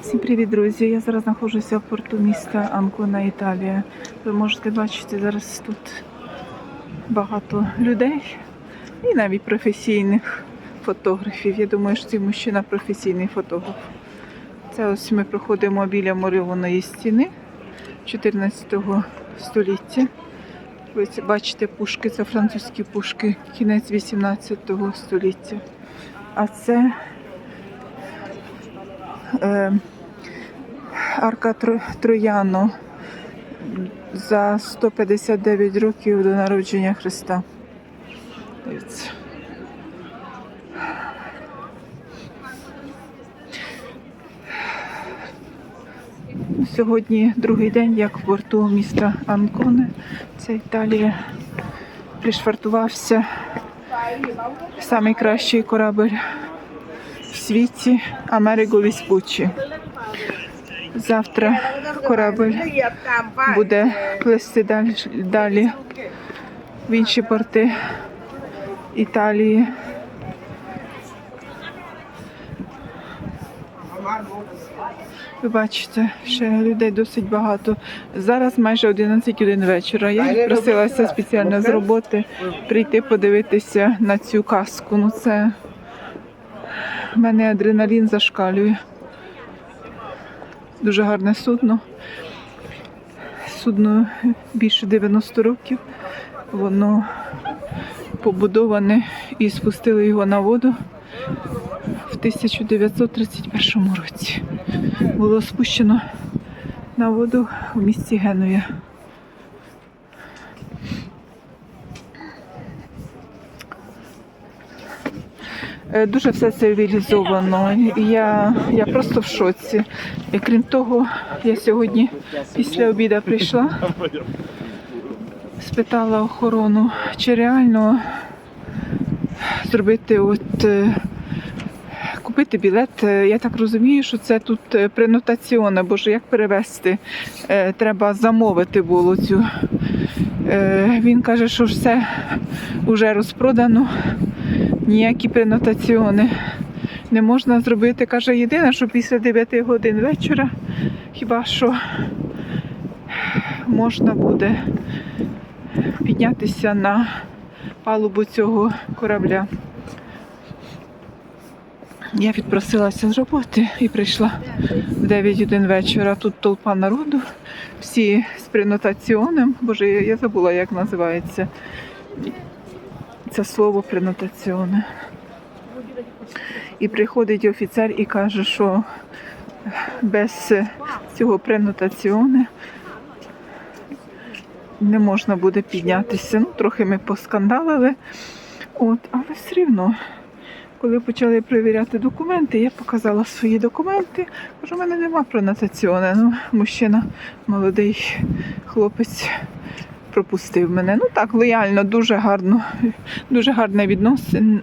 Всім привіт, друзі! Я зараз знаходжуся в порту міста Анкона, Італія. Ви можете бачити зараз тут багато людей і навіть професійних фотографів. Я думаю, що цей мужчина професійний фотограф. Це ось ми проходимо біля мурованої стіни 14 століття. Ви бачите пушки, це французькі пушки, кінець 18 століття. А це арка Тро- Трояно за 159 років до народження Христа. Дивіться. Сьогодні другий день, як в порту міста Анконе, це Італія, пришвартувався найкращий корабль світі Америго Віспуччі. Завтра корабль буде плисти далі, далі в інші порти Італії. Ви бачите, ще людей досить багато. Зараз майже 11 годин вечора. Я відпросилася спеціально з роботи прийти подивитися на цю казку. Ну це в мене адреналін зашкалює. Дуже гарне судно. Судно більше 90 років. Воно побудоване і спустили його на воду в 1931 році. Було спущено на воду в місті Генуя. Дуже все цивілізовано. Я, я просто в шоці. І крім того, я сьогодні після обіду прийшла, спитала охорону, чи реально зробити от. е, Купити білет, Е, я так розумію, що це тут е, бо ж як перевезти, Е, треба замовити було цю. Е, Він каже, що все вже розпродано, ніякі пренотаціони не можна зробити. Каже, єдине, що після 9 годин вечора хіба що можна буде піднятися на палубу цього корабля. Я відпросилася з роботи і прийшла в 9 годин вечора. Тут толпа народу, всі з пренотаціоном. Боже, я, забула, як називається це слово пренотаціоне. І приходить офіцер і каже, що без цього пренотаціоне не можна буде піднятися. Ну, трохи ми поскандалили, от, але все рівно. Коли почали перевіряти документи, я показала свої документи. Кажу, у мене нема пронотаціоне. Ну, мужчина, молодий хлопець пропустив мене. Ну так, лояльно, дуже гарно, дуже гарне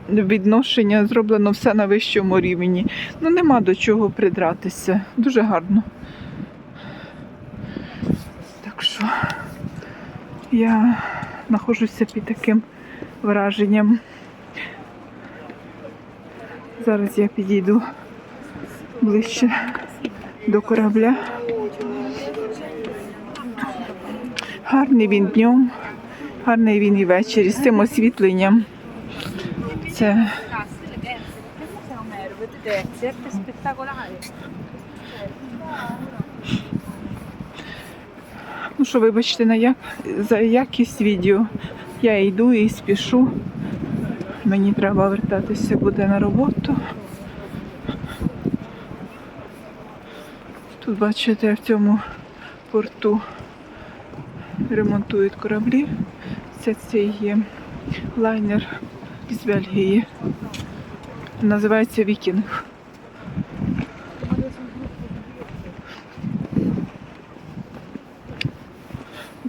відношення, зроблено все на вищому рівні. Ну нема до чого придратися. Дуже гарно. Так що я знаходжуся під таким враженням. Зараз я підійду ближче до корабля. Гарний він днем, гарний він і ввечері з цим освітленням. Це. Ну що, вибачте, на як... за якість відео. Я йду і спішу. Мені треба вертатися буде на роботу. Тут бачите, в цьому порту ремонтують кораблі. Це цей є лайнер з Бельгії. Називається Вікінг.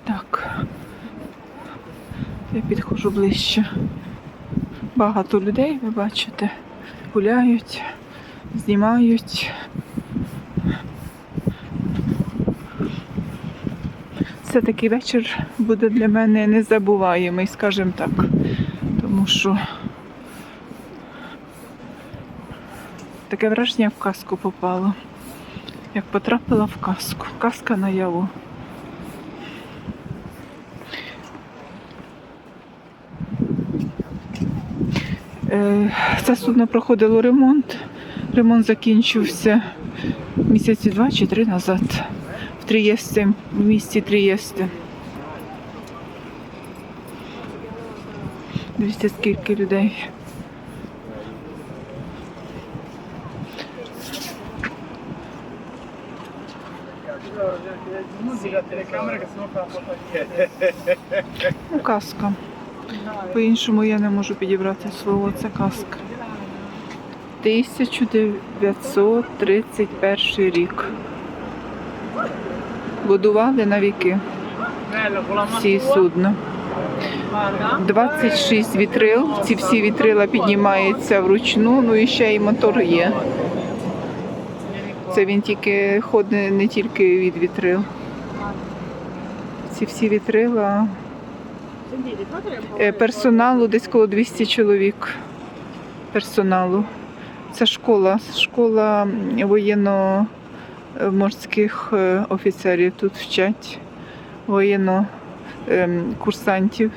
Так. Я підходжу ближче. Багато людей, ви бачите, гуляють, знімають. Це такий вечір буде для мене незабуваємий, скажімо так. Тому що таке враження в казку попало. Як потрапила в казку. Казка наяву. Е, Це судно проходило ремонт. Ремонт закінчився місяці два чи три назад в Трієсті, в місті Трієсті. Дивіться, скільки людей. Ну, казка. По-іншому я не можу підібрати слово. Це казка. 1931 рік. Будували на віки всі судна. 26 вітрил. Ці всі вітрила піднімаються вручну, ну і ще й мотор є. Це він тільки ходить не тільки від вітрил. Ці всі вітрила. Е, Персоналу десь коло 200 чоловік. Персоналу. Це школа, школа воєнно-морських е, офіцерів тут вчать, воєнно ем, курсантів.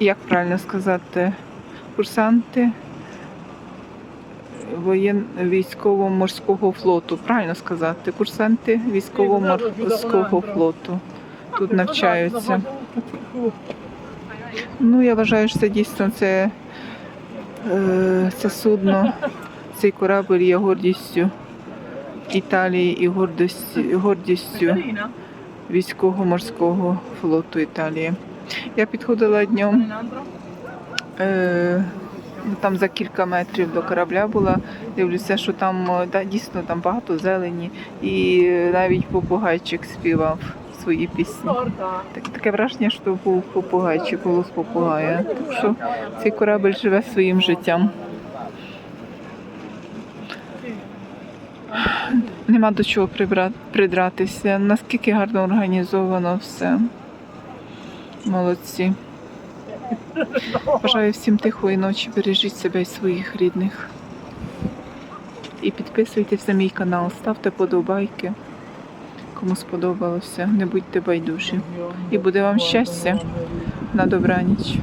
Як правильно сказати? Курсанти воєн... військово-морського флоту. Правильно сказати? Курсанти військово-морського флоту тут навчаються. Ну, я вважаю, що це дійсно це, е, це судно, цей корабль є гордістю Італії і гордістю, гордістю військово-морського флоту Італії. Я підходила днем, е, ну, там за кілька метрів до корабля була. Дивлюся, що там е, да, дійсно там багато зелені, і навіть попугайчик співав свої пісні. Так, таке враження, що був попугай чи голос попугая. Так що цей корабель живе своїм життям. Нема до чого придратися. Наскільки гарно організовано все. Молодці. Бажаю всім тихої ночі. Бережіть себе і своїх рідних. І підписуйтесь на мій канал, ставте подобайки. Кому сподобалося, не будьте байдужі. І буде вам щастя на добраніч.